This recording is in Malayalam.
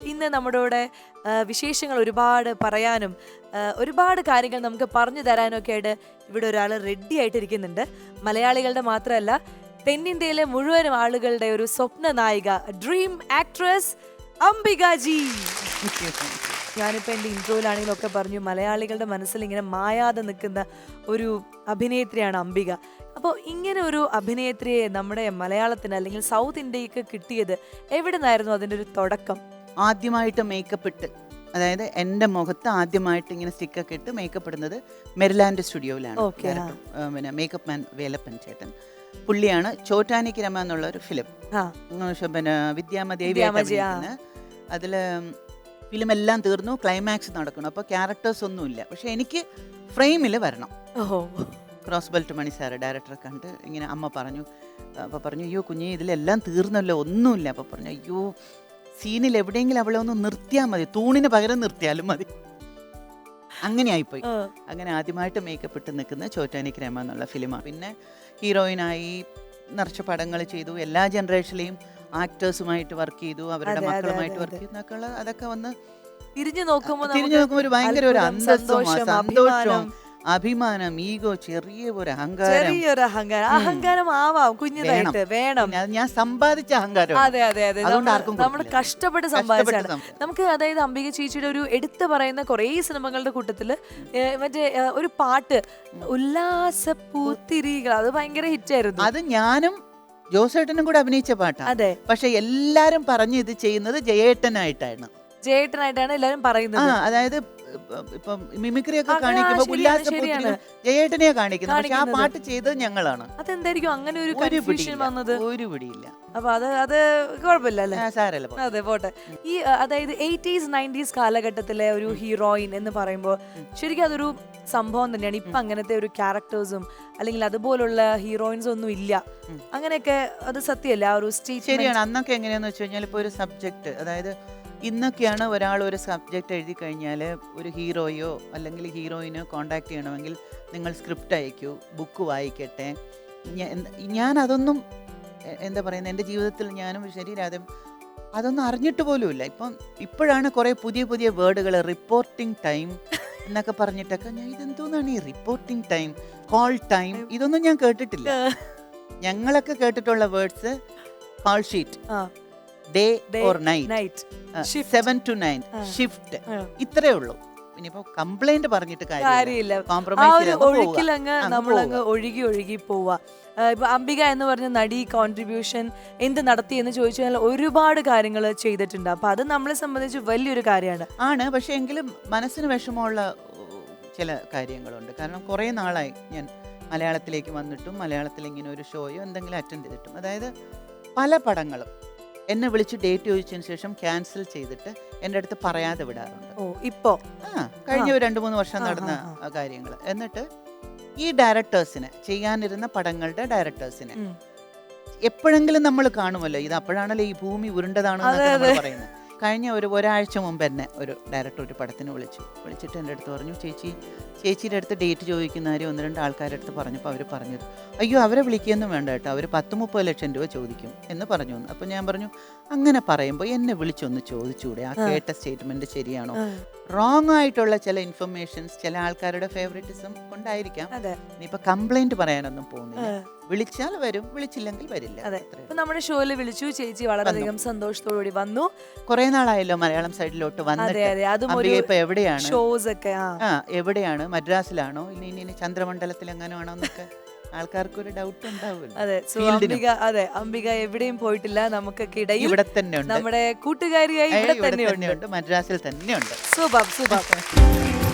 ഇന്ന് നമ്മുടെ കൂടെ വിശേഷങ്ങൾ ഒരുപാട് പറയാനും ഒരുപാട് കാര്യങ്ങൾ നമുക്ക് പറഞ്ഞു തരാനൊക്കെ ആയിട്ട് ഇവിടെ ഒരാൾ റെഡി ആയിട്ടിരിക്കുന്നുണ്ട്. മലയാളികളുടെ മാത്രമല്ല തെന്നിന്ത്യയിലെ മുഴുവൻ ആളുകളുടെ ഒരു സ്വപ്ന നായിക ഡ്രീം ആക്ട്രസ് അംബികാജി ഞാനിപ്പോൾ എന്റെ ഇൻട്രോയിലാണെങ്കിലും ഒക്കെ പറഞ്ഞു മലയാളികളുടെ മനസ്സിൽ ഇങ്ങനെ മായാതെ നിൽക്കുന്ന ഒരു അഭിനേത്രിയാണ് അംബിക. അപ്പോൾ ഇങ്ങനെ ഒരു അഭിനേത്രിയെ നമ്മുടെ മലയാളത്തിന് അല്ലെങ്കിൽ സൗത്ത് ഇന്ത്യയ്ക്ക് കിട്ടിയത് എവിടെ നിന്നായിരുന്നു അതിന്റെ ഒരു തുടക്കം? ആദ്യമായിട്ട് മേക്കപ്പ് ഇട്ട് അതായത് എന്റെ മുഖത്ത് ആദ്യമായിട്ട് ഇങ്ങനെ സ്റ്റിക്കൊക്കെ ഇട്ട് മേക്കപ്പ് ഇടുന്നത് മെരിലാൻഡ് സ്റ്റുഡിയോയിലാണ്. പിന്നെ മേക്കപ്പ് മാൻ വേലപ്പൻ ചേട്ടൻ. പുള്ളിയാണ് ചോറ്റാനിക്ക് രമ എന്നുള്ള ഒരു ഫിലിം പിന്നെ ആ. അതിൽ ഫിലിം എല്ലാം തീർന്നു ക്ലൈമാക്സ് നടക്കണം അപ്പോൾ ക്യാരക്ടേഴ്സ് ഒന്നുമില്ല. പക്ഷെ എനിക്ക് ഫ്രെയിമിൽ വരണം. ക്രോസ് ബെൽറ്റ് മണി സാറ് ഡയറക്ടറെ കണ്ട് ഇങ്ങനെ അമ്മ പറഞ്ഞു അപ്പോൾ പറഞ്ഞു അയ്യോ കുഞ്ഞെ ഇതിലെല്ലാം തീർന്നല്ലോ ഒന്നുമില്ല. അപ്പോൾ പറഞ്ഞു അയ്യോ സീനിൽ എവിടെയെങ്കിലും അവളെ ഒന്ന് നിർത്തിയാൽ മതി. തൂണിന് പകരം നിർത്തിയാലും മതി. അങ്ങനെ ആയിപ്പോയി അങ്ങനെ ആദ്യമായിട്ട് മേക്കപ്പ് ഇട്ട് നിൽക്കുന്ന ചോറ്റാനിക് രമ എന്നുള്ള ഫിലിമാണ് പിന്നെ ഹീറോയിനായി നിറച്ച പടങ്ങൾ ചെയ്തു. എല്ലാ ജനറേഷനിലെയും ആക്ടേഴ്സുമായിട്ട് വർക്ക് ചെയ്തു. അവരുടെ മക്കളുമായിട്ട് വർക്ക് ചെയ്തു. അതൊക്കെ വന്ന് തിരിഞ്ഞു നോക്കുമ്പോൾ തിരിഞ്ഞു നോക്കുമ്പോൾ ഒരു ഭയങ്കര ഒരു അന്തസ്സും സന്തോഷവും അഭിമാനം. ഈഗോ ചെറിയ ഒരു അഹങ്കാരം. ചെറിയൊരു അഹങ്കാരം. അഹങ്കാരം ആവാം കുഞ്ഞതായിട്ട്. വേണം. അത് ഞാൻ സമ്പാദിച്ച അഹങ്കാരം അതെ അതെ അതെ. അതുകൊണ്ട് ആർക്കും നമ്മൾ കഷ്ടപ്പെട്ട് സമ്പാദിച്ചാണ് നമുക്ക് അതായത് അംബിക ചേച്ചിയുടെ ഒരു എടുത്തു പറയുന്ന കുറേ സിനിമകളുടെ കൂട്ടത്തിൽ ഏ, മറ്റേ ഒരു പാട്ട് ഉല്ലാസ പൂത്തിരികൾ അത് ഭയങ്കര ഹിറ്റ് ആയിരുന്നു അത് ഞാനും ജോസേട്ടനും കൂടെ അഭിനയിച്ച പാട്ടാണ് അതെ. പക്ഷെ എല്ലാരും പറഞ്ഞു ഇത് ചെയ്യുന്നത് ജയേട്ടനായിട്ടാണ്. ജയേട്ടനായിട്ടാണ് എല്ലാരും പറയുന്നത്. അതായത് ഇപ്പം മിമിക്രി ഒക്കെ ആ, ആ, കാണിക്കുമ്പോ ശരിയാണ്, കാണിക്കുന്നത്. പക്ഷെ ആ കാണിക്കുന്നത്. പാട്ട് ചെയ്തത് ഞങ്ങളാണ്. അതെന്തായിരിക്കും? അങ്ങനെ ഒരു ഒരു കൺഫ്യൂഷൻ പിടിയില്ല വന്നത്. ഒരു പിടിയില്ല. അപ്പൊ അത് അത് കുഴപ്പമില്ല അല്ലേ? ആ, സാരല്ല പോ. അതെ പോട്ടെ. ഈ അ, അതായത് എയ്റ്റീസ് നയന്റീസ് കാലഘട്ടത്തിലെ ഒരു ഹീറോയിൻ എന്ന് പറയുമ്പോൾ ശരിക്കും അതൊരു സംഭവം തന്നെയാണ്. ഇപ്പൊ അങ്ങനത്തെ ഒരു ക്യാരക്ടേഴ്സും അല്ലെങ്കിൽ അതുപോലുള്ള ഹീറോയിൻസ് ഒന്നും ഇല്ല. അങ്ങനെയൊക്കെ അത് സത്യമല്ല? ആ ഒരു സ്റ്റേജ് ശരിയാണ്. അന്നൊക്കെ എങ്ങനെയാന്ന് വെച്ച് കഴിഞ്ഞാൽ ഇപ്പൊ ഒരു സബ്ജക്ട് അതായത് ഇന്നൊക്കെയാണ് ഒരാൾ ഒരു സബ്ജക്റ്റ് എഴുതി കഴിഞ്ഞാൽ ഒരു ഹീറോയോ അല്ലെങ്കിൽ ഹീറോയിനോ കോണ്ടാക്ട് ചെയ്യണമെങ്കിൽ നിങ്ങൾ സ്ക്രിപ്റ്റ് അയക്കൂ ബുക്ക് വായിക്കട്ടെ. ഞാൻ അതൊന്നും എന്താ പറയുന്നത് എന്റെ ജീവിതത്തിൽ ഞാനും ശരീരം അതൊന്നും അറിഞ്ഞിട്ട് പോലുമില്ല ഇപ്പം ഇപ്പോഴാണ് കുറേ പുതിയ പുതിയ വേർഡുകൾ റിപ്പോർട്ടിംഗ് ടൈം എന്നൊക്കെ പറഞ്ഞിട്ടൊക്കെ ഞാൻ ഇതെന്തോന്നാണ് ഈ റിപ്പോർട്ടിംഗ് ടൈം കോൾ ടൈം ഇതൊന്നും ഞാൻ കേട്ടിട്ടില്ല. ഞങ്ങളൊക്കെ കേട്ടിട്ടുള്ള words call sheet day or night. Seven to nine. Shift ഇത്രേ ഉള്ളൂ. ഇനിയിപ്പോ കംപ്ലൈന്റ് പറഞ്ഞിട്ട് കാര്യമില്ല. ആ ഒരു അങ്ങ് നമ്മളങ്ങ് ഒഴുകി ഒഴുകി പോവാ ഇപ്പൊ അംബിക എന്ന് പറഞ്ഞ നടി കോൺട്രിബ്യൂഷൻ എന്ത് നടത്തി എന്ന് ചോദിച്ചു കഴിഞ്ഞാൽ ഒരുപാട് കാര്യങ്ങൾ ചെയ്തിട്ടുണ്ട്. അപ്പൊ അത് നമ്മളെ സംബന്ധിച്ച് വലിയൊരു കാര്യമാണ്. ആണ്. പക്ഷെ എങ്കിലും മനസ്സിന് വിഷമമുള്ള ചില കാര്യങ്ങളുണ്ട്. കാരണം കുറേ നാളായി ഞാൻ മലയാളത്തിലേക്ക് വന്നിട്ടും മലയാളത്തിൽ ഇങ്ങനെ ഒരു ഷോയോ എന്തെങ്കിലും അറ്റൻഡ് ചെയ്തിട്ടും. അതായത് പല പടങ്ങളും. എന്നെ വിളിച്ച് ഡേറ്റ് ചോദിച്ചതിന് ശേഷം ക്യാൻസൽ ചെയ്തിട്ട് എന്റെ അടുത്ത് പറയാതെ വിടാറുണ്ട്. ഓ ഇപ്പോ? ആ കഴിഞ്ഞ ഒരു രണ്ട് മൂന്ന് വർഷം നടന്ന കാര്യങ്ങൾ എന്നിട്ട് ഈ ഡയറക്ടേഴ്സിന് ചെയ്യാനിരുന്ന പടങ്ങളുടെ ഡയറക്ടേഴ്സിന്. എപ്പോഴെങ്കിലും നമ്മൾ കാണുമല്ലോ. ഇത് അപ്പോഴാണല്ലോ ഈ ഭൂമി ഉരുണ്ടതാണ് അതെ, നമ്മൾ പറയുന്നത്. കഴിഞ്ഞ ഒരു ഒരാഴ്ച മുമ്പ് തന്നെ ഒരു ഡയറക്ടർ ഒരു പടത്തിന് വിളിച്ചു. വിളിച്ചിട്ട് എന്റെ അടുത്ത് പറഞ്ഞു ചേച്ചി ചേച്ചിയുടെ അടുത്ത് ഡേറ്റ് ചോദിക്കുന്ന കാര്യം ഒന്ന് രണ്ട് ആൾക്കാരുടെ അടുത്ത് പറഞ്ഞപ്പോൾ അവർ പറഞ്ഞു അയ്യോ അവരെ വിളിക്കുകയൊന്നും വേണ്ട കേട്ടോ. അവർ പത്ത് മുപ്പത് ലക്ഷം രൂപ ചോദിക്കും എന്ന് പറഞ്ഞു അപ്പോൾ ഞാൻ പറഞ്ഞു അങ്ങനെ പറയുമ്പോൾ എന്നെ വിളിച്ചൊന്ന് ചോദിച്ചുകൂടെ ആ. കേട്ട സ്റ്റേറ്റ്മെന്റ് ശരിയാണോ? റോങ് ആയിട്ടുള്ള ചില ഇൻഫർമേഷൻസ് ചില ആൾക്കാരുടെ ഫേവറേറ്റിസം കൊണ്ടായിരിക്കാം. ഇനിയിപ്പോൾ കംപ്ലൈന്റ് പറയാനൊന്നും പോകുന്നില്ല. വിളിച്ചാൽ വരും വിളിച്ചില്ലെങ്കിൽ വരില്ല. അതെ. ഇപ്പൊ നമ്മുടെ ഷോയിൽ വിളിച്ചു ചേച്ചി വളരെയധികം സന്തോഷത്തോടുകൂടി വന്നു. കുറെ നാളായല്ലോ മലയാളം സൈഡിലോട്ട് വന്നിട്ട്. അംബിക ഇപ്പൊ എവിടെയാണ്? ഷോസ് ഒക്കെ ആ എവിടെയാണ്? മദ്രാസിലാണോ? ഇനി ഇനി ചന്ദ്രമണ്ഡലത്തിൽ എങ്ങനെയാണോ എന്നൊക്കെ ആൾക്കാർക്ക് ഒരു ഡൗട്ട് ഉണ്ടാവും അതെ സോ അംബിക അതെ അംബിക എവിടെയും പോയിട്ടില്ല. നമുക്കൊക്കെ ഇടയിൽ ഇവിടെ തന്നെ ഉണ്ട്. നമ്മുടെ കൂട്ടുകാരിയായി ഇവിടെ തന്നെയുണ്ട് തന്നെയുണ്ട് മദ്രാസിൽ തന്നെയുണ്ട് സൂപ്പർ സൂപ്പർ.